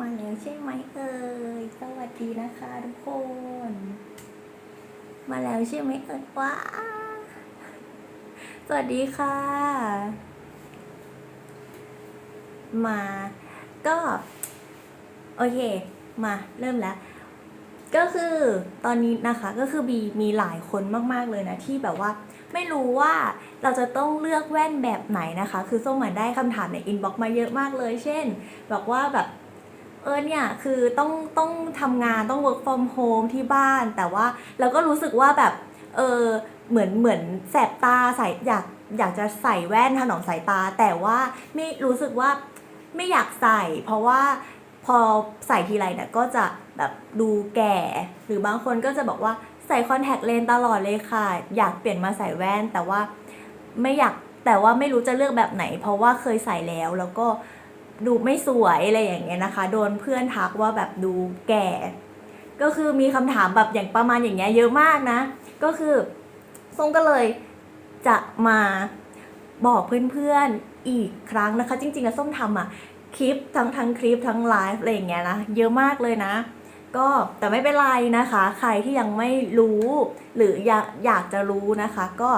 มาแล้วใช่ไหมเอ่ยสวัสดีนะคะทุกคน มาแล้วใช่ไหมเอ่ยว้าสวัสดีค่ะ มาก็โอเค มาเริ่มแล้ว ก็คือตอนนี้นะคะก็คือมีมีหลายคนมาก ๆ เลยนะ ที่แบบว่า ไม่รู้ว่าเราจะต้องเลือกแว่นแบบไหนนะคะ คือส้มมาได้คำถามในอินบ็อกซ์มาเยอะมากเลย เช่น บอกว่าแบบ เออเนี่ยคือต้องต้องทำงานต้อง work from home ที่บ้าน แต่ว่าเราก็รู้สึกว่าแบบเออเหมือนเหมือนแสบตาใส่อยากอยากจะใส่แว่นถนอมสายตา แต่ว่าไม่รู้สึกว่าไม่อยากใส่ เพราะว่าพอใส่ทีไรเนี่ยก็จะแบบดูแก่ หรือบางคนก็จะบอกว่าใส่คอนแทคเลนส์ตลอดเลยค่ะ อยากเปลี่ยนมาใส่แว่น แต่ว่าไม่อยากแต่ว่าไม่รู้จะเลือกแบบไหน เพราะว่าเคยใส่แล้วแล้วก็ ดูไม่สวยอะไรอย่างเงี้ยนะคะ โดนเพื่อนทักว่าแบบดูแก่ ก็คือมีคำถามแบบอย่างประมาณอย่างเงี้ยเยอะมากนะ ก็คือส้มก็เลยจะมาบอกเพื่อนๆอีกครั้งนะคะ จริงๆแล้วส้มทำอะคลิปทั้งทั้งคลิปทั้งไลฟ์อะไรอย่างเงี้ยนะเยอะมากเลยนะ ก็แต่ไม่เป็นไรนะคะ ใครที่ยังไม่รู้หรืออยากอยากจะรู้นะคะ ก็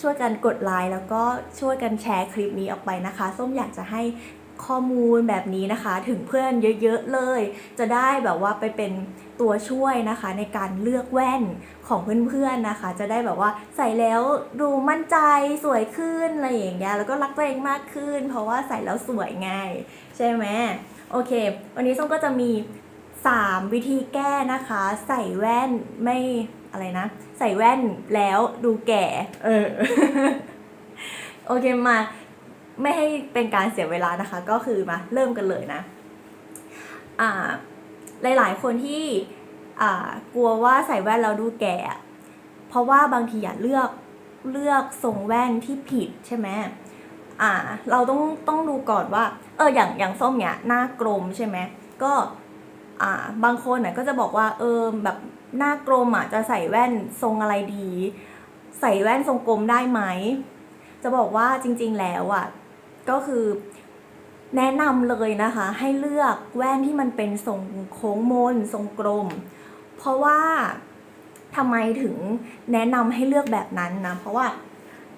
ช่วยกันกดไลค์แล้วก็ช่วยกันแชร์คลิปนี้ออกไปนะคะ ส้มอยากจะให้ ข้อมูลแบบนี้นะคะ ถึงเพื่อนเยอะๆเลย จะได้แบบว่าไปเป็นตัวช่วยนะคะ ในการเลือกแว่นของเพื่อนๆนะคะ จะได้แบบว่าใส่แล้วดูมั่นใจสวยขึ้นอะไรอย่างเงี้ยแล้วก็รักตัวเองมากขึ้น เพราะว่าใส่แล้วสวยไงใช่ไหมโอเค วันนี้ส้มก็จะมี 3 วิธีแก้นะคะ ใส่แว่นไม่อะไรนะ ใส่แว่นแล้วดูแก่ เออ โอเคมา ไม่ให้เป็นการเสียเวลานะคะ ก็คือมาเริ่มกันเลยนะอ่าหลายๆ คนที่อ่ากลัวว่าใส่แว่นแล้วดูแก่ เพราะว่าบางทีอย่าเลือกเลือกทรงแว่นที่ผิดใช่ไหมอ่า เราต้องต้องดูก่อนว่า เอออย่างอย่างส้มเนี่ยหน้ากลมใช่ไหมก็อ่าบางคนน่ะก็จะบอกว่าเออแบบหน้ากลมอะจะใส่แว่นทรงอะไรดี ใส่แว่นทรงกลมได้ไหมจะบอกว่าจริง ๆ แล้วอะ ก็คือแนะนำเลยนะคะ ให้เลือกแว่นที่มันเป็นทรงโค้งมนทรงกลม เพราะว่าทำไมถึงแนะนำให้เลือกแบบนั้นนะ เพราะว่า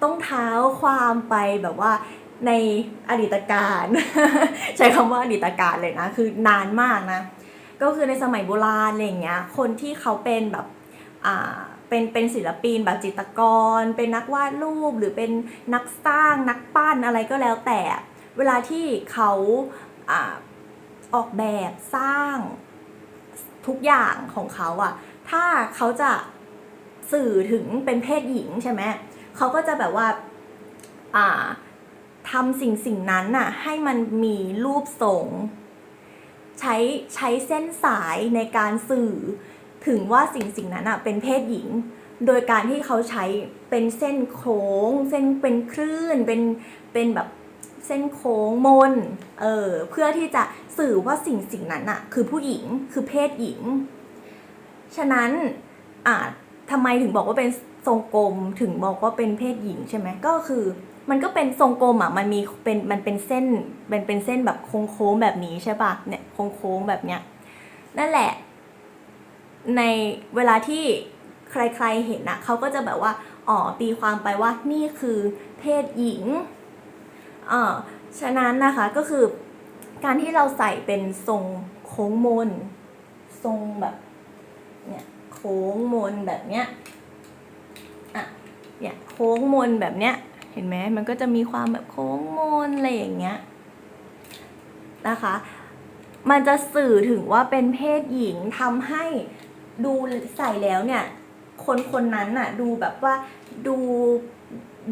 ต้องเท้าความไปแบบว่าในอดีตการ ใช้คำว่าอดีตการเลยนะ คือนานมากนะ ก็คือในสมัยโบราณอะไรอย่างเงี้ยคนที่เขาเป็นแบบอ่า เป็นเป็นศิลปินแบบจิตรกร เป็นนักวาดรูปหรือเป็นนักสร้างนักปั้นอะไรก็แล้วแต่ เวลาที่เขาอออกแบบสร้างทุกอย่างของเขาอะถ้าเขาจะสื่อถึงเป็นเพศหญิงใช่ไหมเขาก็จะแบบว่าอ่าทำสิ่งสิ่งนั้นน่ะให้มันมีรูปทรง ใช้ใช้เส้นสายในการสื่อ ถึงว่าสิ่งสิ่งนั้นอะเป็นเพศหญิง โดยการที่เขาใช้เป็นเส้นโค้ง เส้นเป็นคลื่นเป็นเป็นแบบเส้นโค้งมนเออเพื่อที่จะสื่อว่าสิ่งสิ่งนั้นอะคือผู้หญิงคือเพศหญิง ฉะนั้นอ่าทำไมถึงบอกว่าเป็นทรงกลมถึงบอกว่าเป็นเพศหญิงใช่ไหมก็คือมันก็เป็นทรงกลมอะมันมีเป็นมันเป็นเส้นเป็นเป็นเส้นแบบโค้งๆแบบนี้ใช่ปะเนี่ยโค้งๆแบบเนี้ยนั่นแหละ ในเวลาที่ใครๆเห็นนะเขาก็จะแบบว่าอ๋อตีความไปว่านี่คือเพศหญิงเอ่อฉะนั้นนะคะก็คือการที่เราใส่เป็นทรงโค้งมน ทรงแบบเนี่ยโค้งมนแบบเนี้ยอะเนี่ยโค้งมนแบบเนี้ยเห็นไหมมันก็จะมีความแบบโค้งมนอะไรอย่างเงี้ยนะคะ มันจะสื่อถึงว่าเป็นเพศหญิงทำให้ ดูใส่แล้วเนี่ย คนคนนั้นน่ะ ดูแบบว่าดู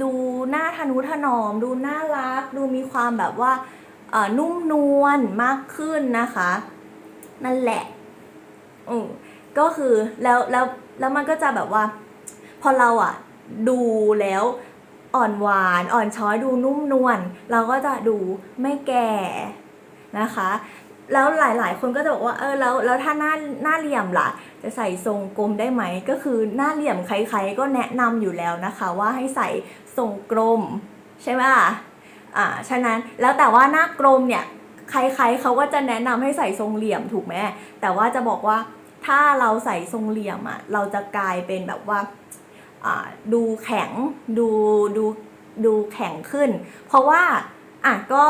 ดูหน้าทะนุถนอม ดูน่ารัก ดูมีความแบบว่าเอ่อนุ่มนวลมากขึ้นนะคะ นั่นแหละอืมก็คือแล้วแล้วแล้วมันก็จะแบบว่า พอเราอะ ดูแล้วอ่อนหวานอ่อนช้อยดูนุ่มนวลเราก็จะดูไม่แก่นะคะ แล้วหลาย ๆ คนก็จะบอกว่าเออแล้วแล้วถ้าหน้าหน้าเหลี่ยมล่ะ จะใส่ทรงกลมได้ไหม ก็คือหน้าเหลี่ยมใครๆก็แนะนำอยู่แล้วนะคะ ว่าให้ใส่ทรงกลมใช่ไหมอ่าฉะนั้นแล้วแต่ว่าหน้ากลมเนี่ยใครๆเขาก็จะแนะนำให้ใส่ทรงเหลี่ยมถูกไหมแต่ว่าจะบอกว่าถ้าเราใส่ทรงเหลี่ยมอะเราจะกลายเป็นแบบว่าอ่าดูแข็งดูดูดูแข็งขึ้น เพราะว่าอะก็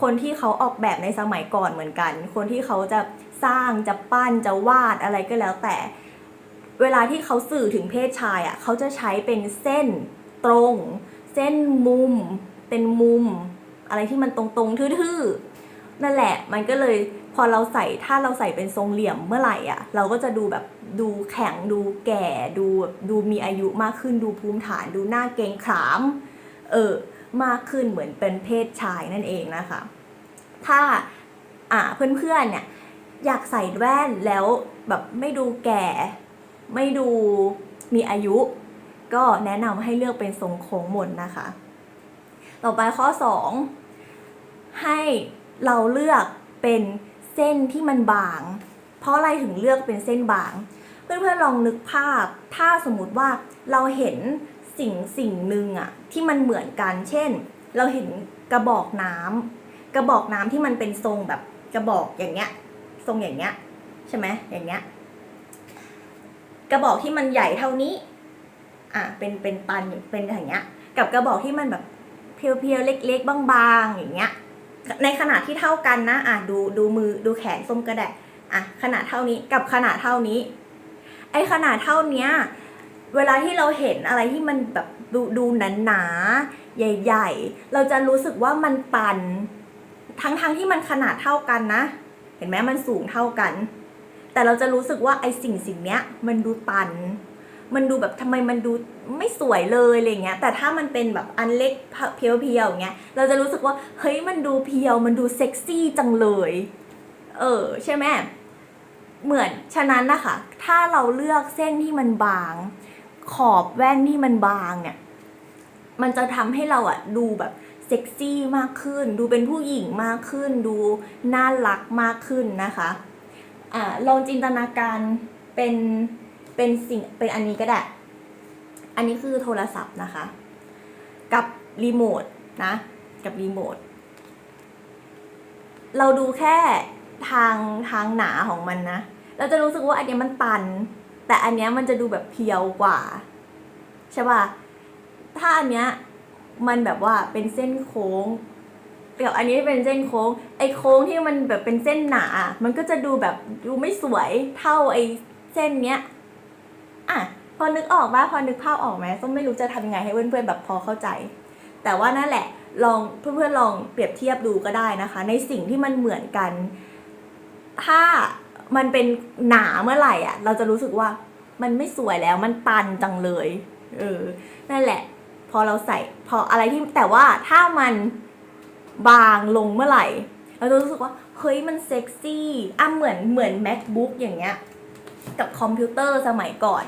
คนที่เขาออกแบบในสมัยก่อนเหมือนกัน คนที่เขาจะสร้างจะปั้นจะวาดอะไรก็แล้วแต่ เวลาที่เขาสื่อถึงเพศชายอะเขาจะใช้เป็นเส้นตรง เส้นมุม เป็นมุม อะไรที่มันตรงๆทื่อๆนั่นแหละ มันก็เลยพอเราใส่ถ้าเราใส่เป็นทรงเหลี่ยมเมื่อไหร่อะ เราก็จะดูแบบดูแข็งดูแก่ดูดูมีอายุมากขึ้นดูภูมิฐาน ดูหน้าเกรงขาม เออ มากขึ้นเหมือนเป็นเพศชายนั่นเองนะคะ ถ้าอ่าเพื่อนๆเนี่ยอยากใส่แว่นแล้วแบบไม่ดูแก่ ไม่ดูมีอายุ ก็แนะนำให้เลือกเป็นทรงโค้งมนนะคะ ต่อไปข้อ 2 ให้เราเลือกเป็นเส้นที่มันบาง เพราะอะไรถึงเลือกเป็นเส้นบาง เพื่อนๆลองนึกภาพ ถ้าสมมติว่าเราเห็น สิ่งสิ่งหนึ่งอะที่มันเหมือนกัน เช่น เราเห็นกระบอกน้ำกระบอกน้ำที่มันเป็นทรงแบบกระบอกอย่างเงี้ย ทรงอย่างเงี้ยใช่ไหมอย่างเงี้ย กระบอกที่มันใหญ่เท่านี้ อะเป็นเป็นปันเป็นอย่างเงี้ย กับกระบอกที่มันแบบเพียวๆเล็ก ๆ บางๆอย่างเงี้ย ในขนาดที่เท่ากันนะ อะดูดูมือดูแขนส้มก็ได้อะขนาดเท่านี้กับขนาดเท่านี้ ไอขนาดเท่าเนี้ย เวลาที่เราเห็นอะไรที่มันแบบดูดูหนาๆใหญ่ ๆ เราจะรู้สึกว่ามันตัน ทั้งๆที่มันขนาดเท่ากันนะ เห็นไหมมันสูงเท่ากัน แต่เราจะรู้สึกว่าไอ้สิ่งสิ่งเนี้ย มันดูตัน มันดูแบบทำไมมันดูไม่สวยเลยอะไรเงี้ย แต่ถ้ามันเป็นแบบอันเล็กเพียวๆอย่างเงี้ย เราจะรู้สึกว่าเฮ้ยมันดูเพียว มันดูเซ็กซี่จังเลย เออใช่ไหมเหมือนฉะนั้นนะคะถ้าเราเลือกเส้นที่มันบาง ขอบแว่นที่มันบางเนี่ย มันจะทำให้เราอะดูแบบเซ็กซี่มากขึ้น ดูเป็นผู้หญิงมากขึ้น ดูน่ารักมากขึ้นนะคะอ่าลองจินตนาการเป็นเป็นสิ่งเป็นอันนี้ก็ได้ อันนี้คือโทรศัพท์นะคะ กับรีโมทนะ กับรีโมท เราดูแค่ทางทางหนาของมันนะ เราจะรู้สึกว่าอันเนี้ยมันตัน แต่อันเนี้ยมันจะดูแบบเพียวกว่า ใช่ป่ะ ถ้าอันเนี้ยมันแบบว่าเป็นเส้นโค้งเดี๋ยวอันนี้เป็นเส้นโค้ง ไอ้โค้งที่มันแบบเป็นเส้นหนา มันก็จะดูแบบดูไม่สวยเท่าไอ้เส้นเนี้ย อะ พอนึกออกปะพอนึกภาพออกไหมส้มไม่รู้จะทำยังไงให้เพื่อนๆแบบพอเข้าใจ แต่ว่านั่นแหละ ลองเพื่อนๆลองเปรียบเทียบดูก็ได้นะคะ ในสิ่งที่มันเหมือนกัน ถ้า มันเป็นหนาเมื่อไหร่อะ เราจะรู้สึกว่ามันไม่สวยแล้วมันตันจังเลย เออ นั่นแหละ พอเราใส่ พออะไรที่แต่ว่าถ้ามันบางลงเมื่อไหร่ เราจะรู้สึกว่า เฮ้ยมันเซ็กซี่อะเหมือนเหมือน macbook อย่างเงี้ย กับคอมพิวเตอร์สมัยก่อน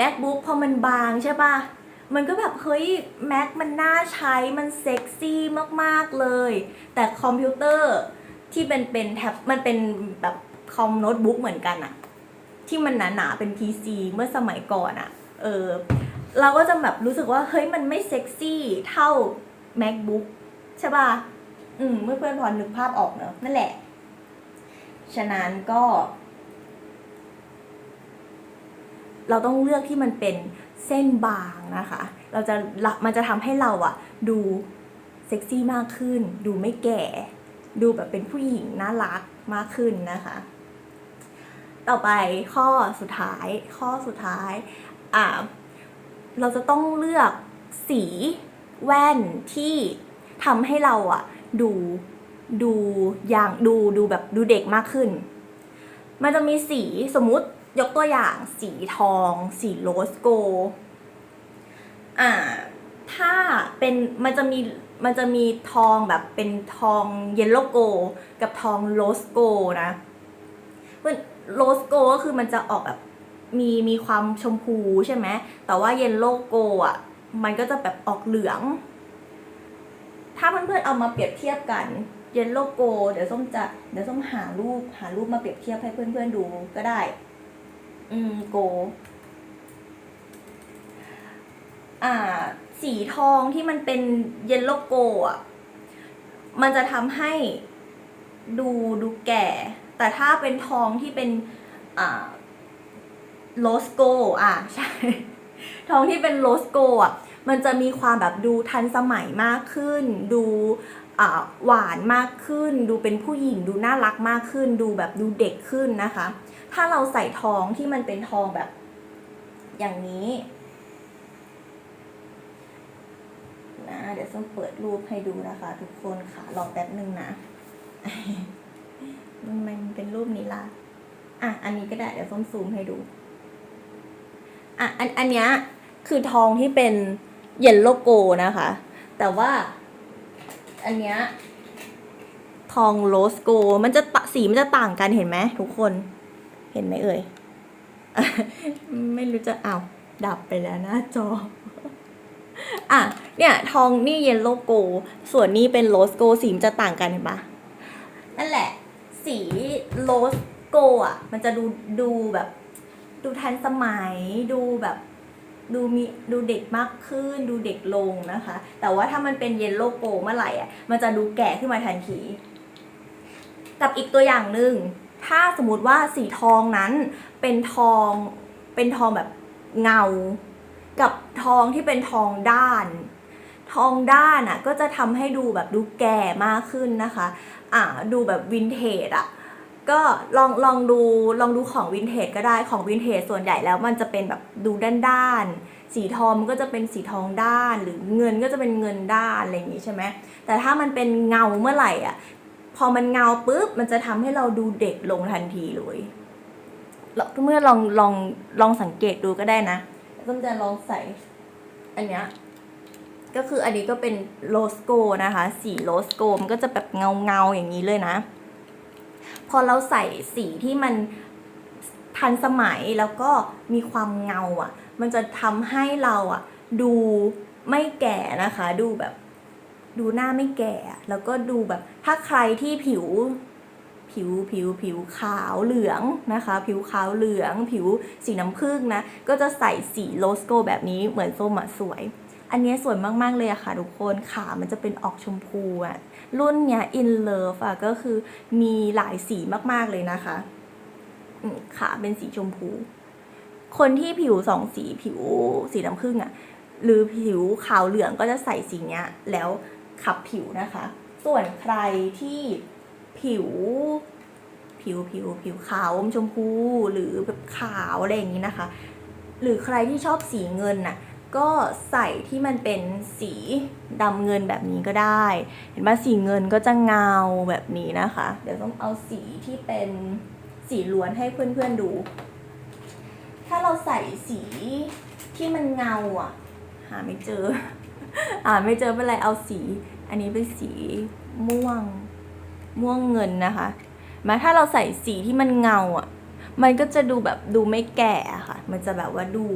macbook พอมันบางใช่ปะมันก็แบบเฮ้ย mac มันน่าใช้มันเซ็กซี่มากๆเลย แต่คอมพิวเตอร์ที่เป็นเป็นแท็บมันเป็นแบบ คอมโน้ตบุ๊กเหมือนกันอะที่มันหนาๆเป็น PC เมื่อสมัยก่อนอะเออเราก็จะแบบรู้สึกว่าเฮ้ยมันไม่เซ็กซี่เท่า macbook ใช่ป่ะอืมเมื่อเพื่อนพอนึกภาพออกเนอะนั่นแหละ ฉะนั้นก็ เราต้องเลือกที่มันเป็นเส้นบางนะคะ เราจะละมันจะทำให้เราอะดูเซ็กซี่มากขึ้น ดูไม่แก่ ดูแบบเป็นผู้หญิงน่ารักมากขึ้นนะคะ ต่อไปข้อสุดท้าย ข้อสุดท้ายอ่าเราจะต้องเลือกสีแว่นที่ทำให้เราอะดูดูอย่างดูดูแบบดูเด็กมากขึ้น มันจะมีสีสมมุติยกตัวอย่างสีทอง สีโรสโกอ่าถ้าเป็นมันจะมีมันจะมีทองแบบเป็นทองเยลโลโก กับทองโรสโกนะ โรสโกก็คือมันจะออกแบบมีมีความชมพูใช่ไหม แต่ว่าเยลโลโกอะ มันก็จะแบบออกเหลือง ถ้าเพื่อนๆเอามาเปรียบเทียบกัน เยลโลโก เดี๋ยวส้มจะเดี๋ยวส้มหารูปหารูปมาเปรียบเทียบให้เพื่อนๆดูก็ได้ อืมโก อ่า สีทองที่มันเป็นเยลโลโกอะ มันจะทำให้ดูดูแก่ แต่ถ้าเป็นทองที่เป็นอ่าโลสโกอะใช่ ทองที่เป็นโลสโกอะมันจะมีความแบบดูทันสมัยมากขึ้น ดูหวานมากขึ้น ดูเป็นผู้หญิง ดูน่ารักมากขึ้น ดูแบบดูเด็กขึ้นนะคะ ถ้าเราใส่ทองที่มันเป็นทองแบบ อย่างนี้นะเดี๋ยวส้มเปิดรูปให้ดูนะคะ ทุกคนค่ะรอแป๊บหนึ่งนะ มันเป็นรูปนี้ละอะ อันนี้ก็ได้ เดี๋ยวส้มซูมให้ดู อะ อัน อันเนี้ยคือทองที่เป็นเยลโลโกนะคะ แต่ว่า อันเนี้ยทองโรสโก มันจะตะสีมันจะต่างกันเห็นไหมทุกคน เห็นไหมเอ่ย ไม่รู้จะเอาวดับไปแล้วหน้าจอ อะ เนี่ยทองนี่เยลโลโก ส่วนนี้เป็นโรสโกสีมันจะต่างกันเห็นปะนั่นแหละ สีโรสโกอะ มันจะดูดูแบบ ดูทันสมัยดูแบบดูมีดูเด็กมากขึ้น ดูเด็กลงนะคะ แต่ว่าถ้ามันเป็นเยลโลโกเมื่อไหร่อะมันจะดูแก่ขึ้นมาทันที กับอีกตัวอย่างหนึ่งถ้าสมมติว่าสีทองนั้นเป็นทองเป็นทองแบบเงา กับทองที่เป็นทองด้าน ทองด้านอะก็จะทำให้ดูแบบดูแก่มากขึ้นนะคะ อ่าดูแบบวินเทจอะก็ลองลองดูลองดูของวินเทจก็ได้ของวินเทจส่วนใหญ่แล้วมันจะเป็นแบบดูด้านด้านๆสีทองมันก็จะเป็นสีทองด้าน หรือเงินก็จะเป็นเงินด้านอะไรอย่างนี้ใช่ไหมแต่ถ้ามันเป็นเงาเมื่อไหร่อะพอมันเงาปุ๊บมันจะทำให้เราดูเด็กลงทันทีเลยเมื่อลองลองลองสังเกตดูก็ได้นะต้มจะลองใส่อันเนี้ย ก็คืออันนี้ก็เป็นโลสโกนะคะ สีโลสโกมันก็จะแบบเงาเงาอย่างนี้เลยนะ พอเราใส่สีที่มันทันสมัยแล้วก็มีความเงาอะ มันจะทำให้เราอะ ดูไม่แก่นะคะ ดูแบบ ดูหน้าไม่แก่ แล้วก็ดูแบบ ถ้าใครที่ผิวผิวผิวผิวขาวเหลืองนะคะ ผิวขาวเหลือง ผิวสีน้ำผึ้งนะ ก็จะใส่สีโลสโกแบบนี้เหมือนส้มอะสวย อันนี้สวยมากๆเลยอะค่ะทุกคนขามันจะเป็นออกชมพูอะรุ่นเนี้ย in love อะก็คือมีหลายสีมากๆเลยนะคะขาเป็นสีชมพู คนที่ผิวสองสีผิวสีน้ำผึ้งอะหรือผิวขาวเหลืองก็จะใส่สีเนี้ย แล้วขับผิวนะคะ ส่วนใครที่ผิวผิวผิวผิวขาวอมชมพูหรือแบบขาวอะไรอย่างนี้นะคะ หรือใครที่ชอบสีเงินน่ะ ก็ใส่ที่มันเป็นสีดำเงินแบบนี้ก็ได้ เห็นไหมสีเงินก็จะเงาแบบนี้นะคะ เดี๋ยวต้องเอาสีที่เป็นสีล้วนให้เพื่อนๆดู ถ้าเราใส่สีที่มันเงาอะ หาไม่เจอ อ่าไม่เจอเป็นไรเอาสี อันนี้เป็นสีม่วงม่วงเงินนะคะมาถ้าเราใส่สีที่มันเงาอะ มันก็จะดูแบบดูไม่แก่ค่ะ มันจะแบบว่าดู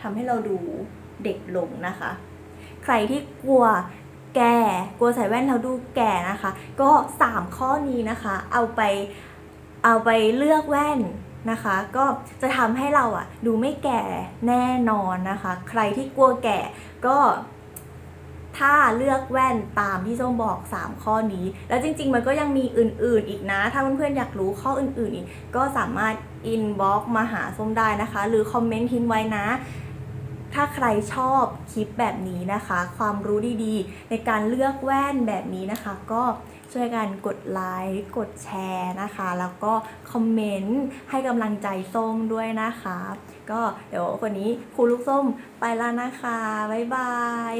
ทำให้เราดู เด็กลงนะคะ ใครที่กลัวแก่กลัวใส่แว่นแล้วดูแก่นะคะ ก็สามข้อนี้นะคะ เอาไปเอาไปเลือกแว่นนะคะ ก็จะทำให้เราอะดูไม่แก่แน่นอนนะคะ ใครที่กลัวแก่ก็ถ้าเลือกแว่นตามที่ส้มบอก 3 ข้อนี้ แล้วจริง ๆ มันก็ยังมีอื่นๆอีกนะ ถ้าเพื่อนๆอยากรู้ข้ออื่นๆอีก ก็สามารถ inbox มาหาส้มได้นะคะ หรือคอมเมนต์ทิ้งไว้นะ ถ้าใครชอบคลิปแบบนี้นะคะ ความรู้ดีๆ ในการเลือกแว่นแบบนี้นะคะ ก็ช่วยกันกดไลค์กดแชร์นะคะ แล้วก็คอมเมนต์ให้กำลังใจส้มด้วยนะคะ ก็เดี๋ยววันนี้ครูลูกส้มไปแล้วนะคะ บ๊ายบาย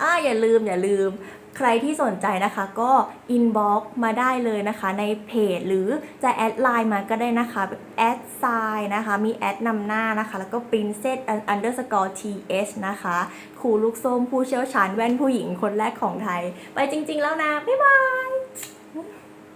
อ่าอย่าลืมอย่าลืม ใครที่สนใจนะคะก็อินบ็อกมาได้เลยนะคะในเพจหรือจะแอดไลน์มาก็ได้นะคะแอดไซน์นะคะ มีแอดนำหน้านะคะ แล้วก็ princess underscore th นะคะครูลูกส้มผู้เชี่ยวชาญแว่นผู้หญิงคนแรกของไทย ไปจริง ๆ แล้วนะ บ๊ายบาย